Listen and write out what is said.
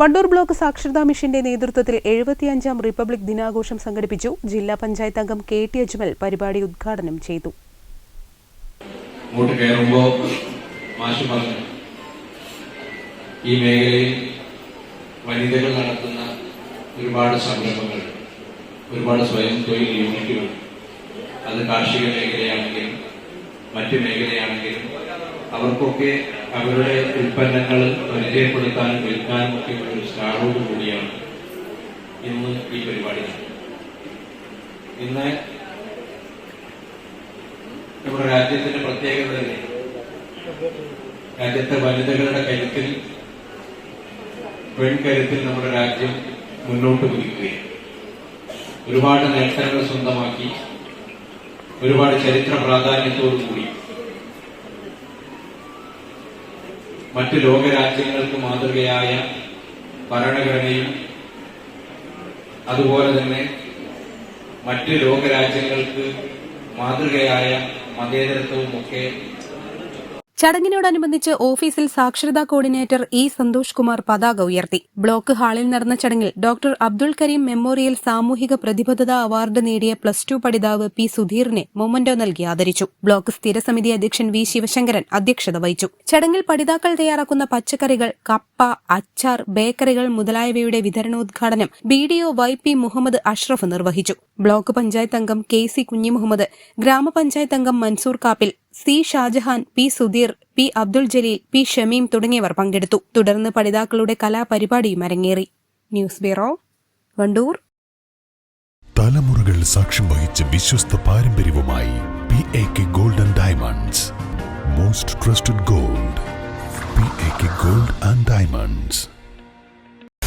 Wandoor block സാക്ഷരതാ മിഷന്റെ നേതൃത്വത്തിൽ എഴുപത്തിയഞ്ചാം റിപ്പബ്ലിക് ദിനാഘോഷം സംഘടിപ്പിച്ചു. ജില്ലാ പഞ്ചായത്ത് അംഗം കെ ടി അജ്മൽ പരിപാടി ഉദ്ഘാടനം ചെയ്തു. ഈ മേഖലയിൽ വനിതകൾ നടത്തുന്ന ഒരുപാട് സംരംഭങ്ങൾ ഒരുപാട് സ്വയം തൊഴിൽ യൂണിറ്റുകൾ അത് കാർഷിക മേഖലയാണെങ്കിലും മറ്റ് മേഖലയാണെങ്കിലും അവർക്കൊക്കെ അവരുടെ ഉൽപ്പന്നങ്ങൾ പരിചയപ്പെടുത്താനും വിൽക്കാനും ഒക്കെ ഒരു സ്റ്റാളോട് കൂടിയാണ് ഇന്ന് ഈ പരിപാടി. ഇന്ന് നമ്മുടെ രാജ്യത്തിന്റെ പ്രത്യേകത തന്നെ രാജ്യത്തെ വനിതകളുടെ കരുത്തിൽ പെൺകരുത്തിൽ നമ്മുടെ രാജ്യം മുന്നോട്ട് കുതിക്കുകയും ഒരുപാട് നേട്ടങ്ങൾ സ്വന്തമാക്കി ഒരുപാട് ചരിത്ര പ്രാധാന്യത്തോടുകൂടി മറ്റ് ലോകരാജ്യങ്ങൾക്ക് മാതൃകയായ ഭരണഘടനയും അതുപോലെ തന്നെ മറ്റ് ലോകരാജ്യങ്ങൾക്ക് മാതൃകയായ മതേതരത്വവും ഒക്കെ ചടങ്ങിനോടനുബന്ധിച്ച് ഓഫീസിൽ സാക്ഷരതാ കോർഡിനേറ്റർ ഇ സന്തോഷ് കുമാർ പതാക ഉയർത്തി. ബ്ലോക്ക് ഹാളിൽ നടന്ന ചടങ്ങിൽ ഡോക്ടർ അബ്ദുൾ കരീം മെമ്മോറിയൽ സാമൂഹിക പ്രതിബദ്ധത അവാർഡ് നേടിയ പ്ലസ് ടു പഠിതാവ് പി സുധീറിനെ മൊമന്റോ നൽകി ആദരിച്ചു. ബ്ലോക്ക് സ്ഥിരസമിതി അധ്യക്ഷൻ വി ശിവശങ്കരൻ അധ്യക്ഷത വഹിച്ചു. ചടങ്ങിൽ പഠിതാക്കൾ തയ്യാറാക്കുന്ന പച്ചക്കറികൾ കപ്പ അച്ചാർ ബേക്കറികൾ മുതലായവയുടെ വിതരണോദ്ഘാടനം B D O Y P Muhammad Ashraf നിർവഹിച്ചു. ബ്ലോക്ക് പഞ്ചായത്ത് അംഗം കെ സി കുഞ്ഞിമുഹമ്മദ് ഗ്രാമപഞ്ചായത്ത് അംഗം Mansoor Kappil C Shajahan P Sudheer P Abdul Jaleel P Shameem തുടങ്ങിയവർ പങ്കെടുത്തു. തുടർന്ന് പഠിതാക്കളുടെ കലാപരിപാടിയും അരങ്ങേറി. News bureau Wandoor. തലമുറകൾ സാക്ഷ്യം വഹിച്ച വിശ്വസ്ത പാരമ്പര്യവുമായി P A K golden diamonds most trusted gold P A K gold and diamonds